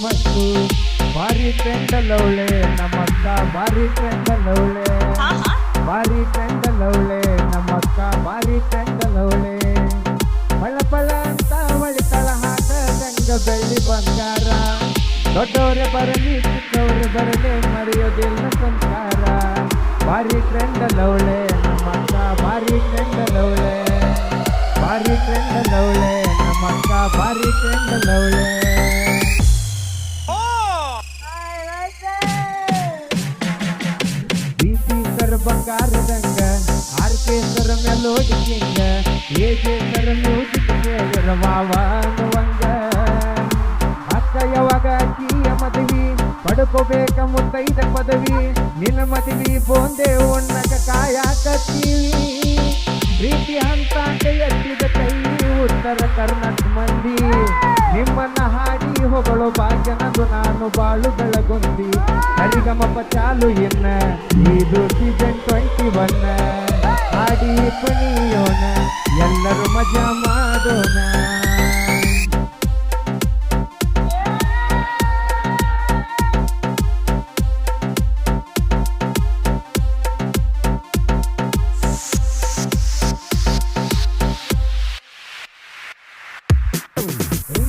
ಭಾರಿ ಟ್ರೆಂಡಲ್ಲವಳೆ ನಮ್ಮಕ್ಕ ಭಾರಿ ಟ್ರೆಂಡಲ್ಲವಳೆ ಹಾ ಹಾ ಭಾರಿ ಟ್ರೆಂಡಲ್ಲವಳೆ ನಮ್ಮಕ್ಕ ಭಾರಿ ಟ್ರೆಂಡಲ್ಲವಳೆ ಪಳ ಪಳ ಅಂತ ಹೊಳಿತಳ ಹಾಕ ಗಂಗ ಬೆಳ್ಳಿ ಬಂಗಾರ. ದೊಡ್ಡವ್ರೆ ಬರಲಿ ಚಿಕ್ಕವ್ರೆ ಬರಲಿ ಮರೆಯೋದಿಲ್ಲ ಸಂಸ್ಕಾರ ಭಾರಿ ಟ್ರೆಂಡಲ್ಲವಳೆ ನಮ್ಮಕ್ಕ ಭಾರಿ ಟ್ರೆಂಡಲ್ಲವಳೆ ಭಾರಿ ಟ್ರೆಂಡಲ್ಲವಳೆ ನಮ್ಮಕ್ಕ ಭಾರಿ ಟ್ರೆಂಡಲ್ಲವಳೆ ಬಂಗಾರದಂಗ RK sir melody king AJ sir music ಕೇಳಿರ ಮಾವ ಅನ್ನುವಂಗ ಅಕ್ಕ ಪದವಿ ಉತ್ತರ ಕರ್ನಾಟಕ ಮಂದಿ. ನಿಮ್ಮನ್ನ ಹಾಡಿ ನಾನು ಬಾಳು ಬೆಳಗೊಂದಿ ಹರಿಗಮಪ ಚಾಲು ಎನ್ನ, ಈ ಒನ್ ಕುಣಿಯೋಣ ಎಲ್ಲರೂ ಮಜಾ ಮಾಡೋಣ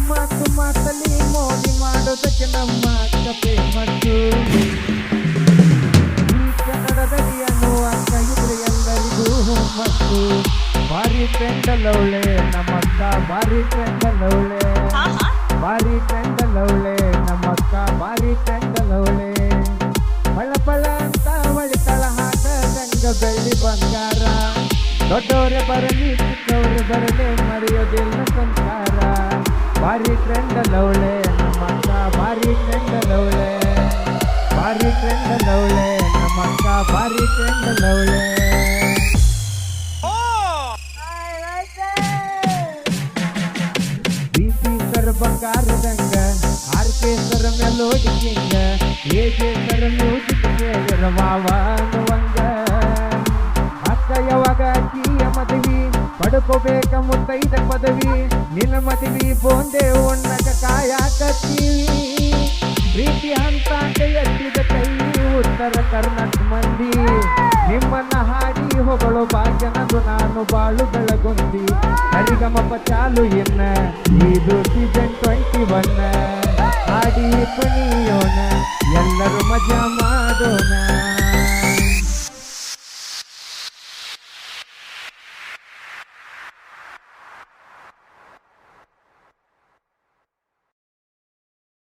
ಮಾತು ಮಾತಲ್ಲಿ ಮೋಡಿ ಮಾಡೋದಕ್ಕೆ ನಮ್ಮ ಮತ್ತು ಭಾರಿ ಟ್ರೆಂಡಲ್ಲವಳೆ ನಮ್ಮಕ್ಕ ಭಾರಿ ಟ್ರೆಂಡಲ್ಲವಳೆ ಭಾರಿ ಟ್ರೆಂಡಲ್ಲವಳೆ ನಮ್ಮಕ್ಕ ಭಾರಿ ಟ್ರೆಂಡಲ್ಲವಳೆ ಪಳ ಪಳ ಅಂತ ಒಳಿತಳ ಹಾಕ ಗಂಗ ಬೆಳ್ಳಿ ಬಂಗಾರ. ದೊಡ್ಡವ್ರೆ ಬರಲಿ ಚಿಕ್ಕವ್ರೆ ಬರಲಿ ಮರೆಯೋದಿಲ್ಲ ಸಂಸ್ಕಾರ ಭಾರಿ ಟ್ರೆಂಡಲ್ಲವಳೆ ನಮ್ಮಕ್ಕ ಭಾರಿ ಟ್ರೆಂಡಲ್ಲವಳೆ ಭಾರಿ ಟ್ರೆಂಡಲ್ಲವಳೆ ನಮ್ಮಕ್ಕ ಭಾರಿ ಟ್ರೆಂಡಲ್ಲವಳೆ ಬಂಗಾರದಂಗ ಆರ್ಕೆ ಸರ ಮೆಲೋಡಿ ಕಿಂಗ ಸರ ಮ್ಯೂಸಿಕ್ ಕೇಳಿರ ಮಾವ ಅನ್ನುವಂಗ ಅಕ್ಕ ಯಾವಾಗ ಅಕ್ಕಿಯ ಮದುವಿ, ಪಡ್ಕೋಬೇಕ ಮುತ್ತೈದ ಪದವಿ, ನಿನ್ನ ಮದುವಿ ಬೋಂದೆ ಉಣ್ಣಕ ಕಾಯಕತ್ತೀವಿ ಪ್ರೀತಿ ಅಂತ ಎತ್ತಿದ ಕೈ ಉತ್ತರ ಕರ್ನಾಟಕ ಮಂದಿ. ನಿಮ್ಮನ್ನ ಹಾಡಿ ಹೊಗಳು ಭಾಗ್ಯನದು ನಾನು ಬಾಳು ಬೆಳಗೊಂದಿ. ಹರಿಗಮಪ ಚಾಲು ಎನ್ನ ಇದು ಸೀಸನ್ ಕುಣಿಯೋಣ ಎಲ್ಲರೂ ಮಜಾ ಮಾಡೋಣ.